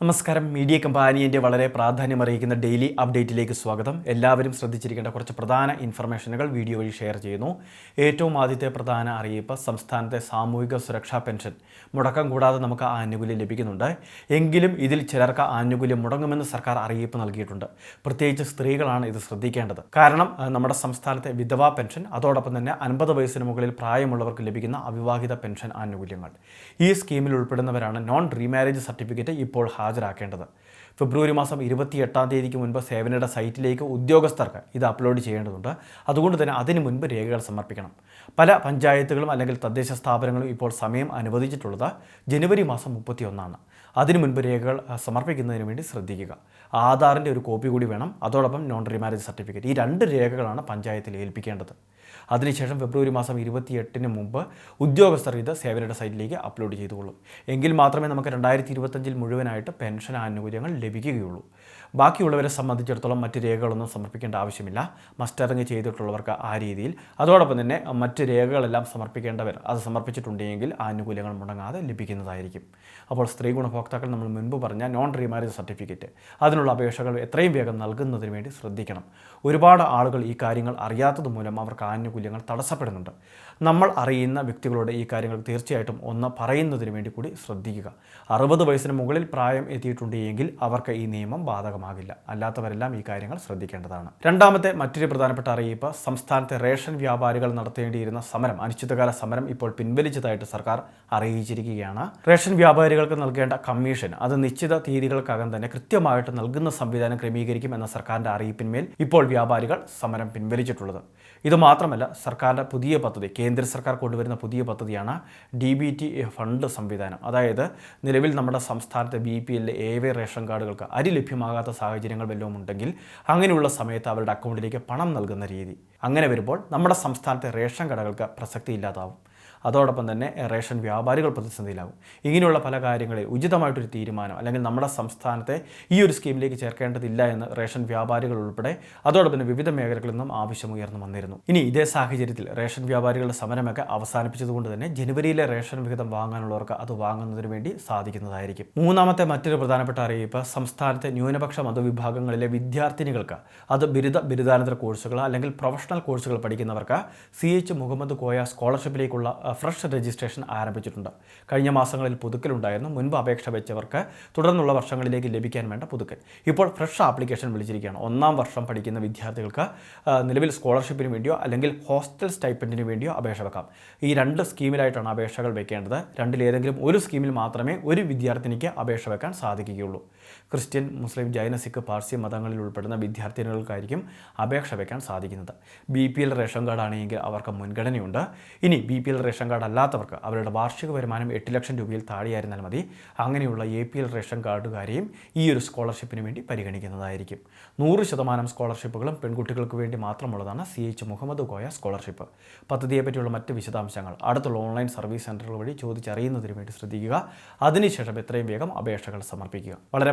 നമസ്കാരം. മീഡിയ കമ്പാനിയന്റെ വളരെ പ്രാധാന്യം പ്രാധാന്യമറിയിക്കുന്ന ഡെയിലി അപ്ഡേറ്റിലേക്ക് സ്വാഗതം. എല്ലാവരും ശ്രദ്ധിച്ചിരിക്കേണ്ട കുറച്ച് പ്രധാന ഇൻഫർമേഷനുകൾ വീഡിയോ വഴി ഷെയർ ചെയ്യുന്നു. ഏറ്റവും ആദ്യത്തെ പ്രധാന അറിയിപ്പ് സംസ്ഥാനത്തെ സാമൂഹിക സുരക്ഷാ പെൻഷൻ. മുടക്കം കൂടാതെ നമുക്ക് ആനുകൂല്യം ലഭിക്കുന്നുണ്ട്. എങ്കിലും ഇതിൽ ചിലർക്ക് ആനുകൂല്യം മുടങ്ങുമെന്ന് സർക്കാർ അറിയിപ്പ് നൽകിയിട്ടുണ്ട്. പ്രത്യേകിച്ച് സ്ത്രീകളാണ് ഇത് ശ്രദ്ധിക്കേണ്ടത്. കാരണം നമ്മുടെ സംസ്ഥാനത്തെ വിധവാ പെൻഷൻ അതോടൊപ്പം തന്നെ അൻപത് വയസ്സിന് മുകളിൽ പ്രായമുള്ളവർക്ക് ലഭിക്കുന്ന അവിവാഹിത പെൻഷൻ ആനുകൂല്യങ്ങൾ. ഈ സ്കീമിൽ ഉൾപ്പെടുന്നവരാണ് നോൺ റീമാരേജ് സർട്ടിഫിക്കറ്റ് ഇപ്പോൾ ഹാജരാക്കേണ്ടത്. ഫെബ്രുവരി മാസം ഇരുപത്തിയെട്ടാം തീയതിക്ക് മുൻപ് സേവനയുടെ സൈറ്റിലേക്ക് ഉദ്യോഗസ്ഥർക്ക് ഇത് അപ്ലോഡ് ചെയ്യേണ്ടതുണ്ട്. അതുകൊണ്ട് തന്നെ അതിന് മുൻപ് രേഖകൾ സമർപ്പിക്കണം. പല പഞ്ചായത്തുകളും അല്ലെങ്കിൽ തദ്ദേശ സ്ഥാപനങ്ങളും ഇപ്പോൾ സമയം അനുവദിച്ചിട്ടുള്ളത് ജനുവരി മാസം മുപ്പത്തിയൊന്നാണ്. അതിനു മുൻപ് രേഖകൾ സമർപ്പിക്കുന്നതിന് വേണ്ടി ശ്രദ്ധിക്കുക. ആധാറിന്റെ ഒരു കോപ്പി കൂടി വേണം. അതോടൊപ്പം നോൺ റീമാരേജ് സർട്ടിഫിക്കറ്റ്. ഈ രണ്ട് രേഖകളാണ് പഞ്ചായത്തിൽ ഏൽപ്പിക്കേണ്ടത്. അതിനുശേഷം ഫെബ്രുവരി മാസം ഇരുപത്തിയെട്ടിന് മുമ്പ് ഉദ്യോഗസ്ഥർ ഇത് സേവനയുടെ സൈറ്റിലേക്ക് അപ്ലോഡ് ചെയ്തുകൊള്ളും. എങ്കിൽ മാത്രമേ നമുക്ക് രണ്ടായിരത്തി ഇരുപത്തഞ്ചിൽ മുഴുവനായിട്ട് പെൻഷൻ ആനുകൂല്യങ്ങൾ ലഭിക്കുകയുള്ളൂ. ബാക്കിയുള്ളവരെ സംബന്ധിച്ചിടത്തോളം മറ്റ് രേഖകളൊന്നും സമർപ്പിക്കേണ്ട ആവശ്യമില്ല. മസ്റ്ററിങ് ചെയ്തിട്ടുള്ളവർക്ക് ആ രീതിയിൽ. അതോടൊപ്പം തന്നെ മറ്റ് രേഖകളെല്ലാം സമർപ്പിക്കേണ്ടവർ അത് സമർപ്പിച്ചിട്ടുണ്ടെങ്കിൽ ആനുകൂല്യങ്ങൾ മുടങ്ങാതെ ലഭിക്കുന്നതായിരിക്കും. അപ്പോൾ സ്ത്രീ ഗുണഭോക്താക്കൾ നമ്മൾ മുൻപ് പറഞ്ഞ നോൺ റീമാരേജ് സർട്ടിഫിക്കറ്റ് അതിനുള്ള അപേക്ഷകൾ എത്രയും വേഗം നൽകുന്നതിന് വേണ്ടി ശ്രദ്ധിക്കണം. ഒരുപാട് ആളുകൾ ഈ കാര്യങ്ങൾ അറിയാത്തത് മൂലം അവർക്ക് ആനുകൂല്യങ്ങൾ തടസ്സപ്പെടുന്നുണ്ട്. നമ്മൾ അറിയുന്ന വ്യക്തികളോട് ഈ കാര്യങ്ങൾ തീർച്ചയായിട്ടും ഒന്ന് പറയുന്നതിന് വേണ്ടി കൂടി ശ്രദ്ധിക്കുക. അറുപത് വയസ്സിന് മുകളിൽ പ്രായം എത്തിയിട്ടുണ്ടെങ്കിൽ അവർക്ക് ഈ നിയമം ബാധകമാകില്ല. അല്ലാത്തവരെല്ലാം ഈ കാര്യങ്ങൾ ശ്രദ്ധിക്കേണ്ടതാണ്. രണ്ടാമത്തെ മറ്റൊരു പ്രധാനപ്പെട്ട അറിയിപ്പ് സംസ്ഥാനത്തെ റേഷൻ വ്യാപാരികൾ നടത്തേണ്ടിയിരുന്ന സമരം അനിശ്ചിതകാല സമരം ഇപ്പോൾ പിൻവലിച്ചതായിട്ട് സർക്കാർ അറിയിച്ചിരിക്കുകയാണ്. റേഷൻ വ്യാപാരികൾക്ക് നൽകേണ്ട കമ്മീഷൻ അത് നിശ്ചിത തീയതികൾക്കകം തന്നെ കൃത്യമായിട്ട് നൽകുന്ന സംവിധാനം ക്രമീകരിക്കും എന്ന സർക്കാരിന്റെ അറിയിപ്പിന്മേൽ ഇപ്പോൾ വ്യാപാരികൾ സമരം പിൻവലിച്ചിട്ടുള്ളത്. ഇത് മാത്രമല്ല സർക്കാരിന്റെ പുതിയ പദ്ധതി കേന്ദ്ര സർക്കാർ കൊണ്ടുവരുന്ന പുതിയ പദ്ധതിയാണ് ഡി ബി ടി ഫണ്ട് സംവിധാനം. അതായത് നിലവിൽ നമ്മുടെ സംസ്ഥാനത്തെ ബി പി എല്ലിലെ ഏവേ റേഷൻ കാർഡുകൾക്ക് അരി ലഭ്യമാകാത്ത സാഹചര്യങ്ങൾ വല്ലതും ഉണ്ടെങ്കിൽ അങ്ങനെയുള്ള സമയത്ത് അവരുടെ അക്കൗണ്ടിലേക്ക് പണം നൽകുന്ന രീതി. അങ്ങനെ വരുമ്പോൾ നമ്മുടെ സംസ്ഥാനത്തെ റേഷൻ കടകൾക്ക് പ്രസക്തി ഇല്ലാതാവും. അതോടൊപ്പം തന്നെ റേഷൻ വ്യാപാരികൾ പ്രതിസന്ധിയിലാകും. ഇങ്ങനെയുള്ള പല കാര്യങ്ങളിൽ ഉചിതമായിട്ടൊരു തീരുമാനം അല്ലെങ്കിൽ നമ്മുടെ സംസ്ഥാനത്തെ ഈ ഒരു സ്കീമിലേക്ക് ചേർക്കേണ്ടതില്ല എന്ന് റേഷൻ വ്യാപാരികൾ ഉൾപ്പെടെ അതോടൊപ്പം തന്നെ വിവിധ മേഖലകളിൽ നിന്നും ആവശ്യം ഉയർന്നു വന്നിരുന്നു. ഇനി ഇതേ സാഹചര്യത്തിൽ റേഷൻ വ്യാപാരികളുടെ സമരമൊക്കെ അവസാനിപ്പിച്ചതുകൊണ്ട് തന്നെ ജനുവരിയിലെ റേഷൻ വിഹിതം വാങ്ങാനുള്ളവർക്ക് അത് വാങ്ങുന്നതിന് വേണ്ടി സാധിക്കുന്നതായിരിക്കും. മൂന്നാമത്തെ മറ്റൊരു പ്രധാനപ്പെട്ട അറിയിപ്പ് സംസ്ഥാനത്തെ ന്യൂനപക്ഷ മതവിഭാഗങ്ങളിലെ വിദ്യാർത്ഥിനികൾക്ക് അത് ബിരുദ ബിരുദാനന്തര കോഴ്സുകൾ അല്ലെങ്കിൽ പ്രൊഫഷണൽ കോഴ്സുകൾ പഠിക്കുന്നവർക്ക് സി എച്ച് മുഹമ്മദ് കോയ സ്കോളർഷിപ്പിലേക്കുള്ള ഫ്രഷ് രജിസ്ട്രേഷൻ ആരംഭിച്ചിട്ടുണ്ട്. കഴിഞ്ഞ മാസങ്ങളിൽ പുതുക്കലുണ്ടായിരുന്നു. മുൻപ് അപേക്ഷ വെച്ചവർക്ക് തുടർന്നുള്ള വർഷങ്ങളിലേക്ക് ലഭിക്കാൻ വേണ്ട പുതുക്കൽ. ഇപ്പോൾ ഫ്രഷ് ആപ്ലിക്കേഷൻ വിളിച്ചിരിക്കുകയാണ്. ഒന്നാം വർഷം പഠിക്കുന്ന വിദ്യാർത്ഥികൾക്ക് നിലവിൽ സ്കോളർഷിപ്പിന് വേണ്ടിയോ അല്ലെങ്കിൽ ഹോസ്റ്റൽ സ്റ്റൈപ്പന്റിന് വേണ്ടിയോ അപേക്ഷ വെക്കാം. ഈ രണ്ട് സ്കീമിലായിട്ടാണ് അപേക്ഷകൾ വെക്കേണ്ടത്. രണ്ടിലേതെങ്കിലും ഒരു സ്കീമിൽ മാത്രമേ ഒരു വിദ്യാർത്ഥിനിക്ക് അപേക്ഷ വെക്കാൻ സാധിക്കുകയുള്ളൂ. ക്രിസ്ത്യൻ മുസ്ലിം ജൈന സിഖ് പാർസി മതങ്ങളിൽ ഉൾപ്പെടുന്ന വിദ്യാർത്ഥിനികൾക്കായിരിക്കും അപേക്ഷ വയ്ക്കാൻ സാധിക്കുന്നത്. B P L ration card ആണെങ്കിൽ അവർക്ക് മുൻഗണനയുണ്ട്. ഇനി B P L ration card അല്ലാത്തവർക്ക് അവരുടെ വാർഷിക വരുമാനം എട്ട് ലക്ഷം രൂപയിൽ താഴെയായിരുന്നാൽ മതി. അങ്ങനെയുള്ള എ പി എൽ റേഷൻ കാർഡുകാരെയും ഈ ഒരു സ്കോളർഷിപ്പിന് വേണ്ടി പരിഗണിക്കുന്നതായിരിക്കും. നൂറ് ശതമാനം സ്കോളർഷിപ്പുകളും പെൺകുട്ടികൾക്ക് വേണ്ടി മാത്രമുള്ളതാണ് C H Muhammad Koya scholarship. പദ്ധതിയെപ്പറ്റിയുള്ള മറ്റ് വിശദാംശങ്ങൾ അടുത്തുള്ള ഓൺലൈൻ സർവീസ് സെന്ററുകൾ വഴി ചോദിച്ചറിയുന്നതിന് വേണ്ടി ശ്രദ്ധിക്കുക. അതിനുശേഷം എത്രയും വേഗം അപേക്ഷകൾ സമർപ്പിക്കുക. വളരെ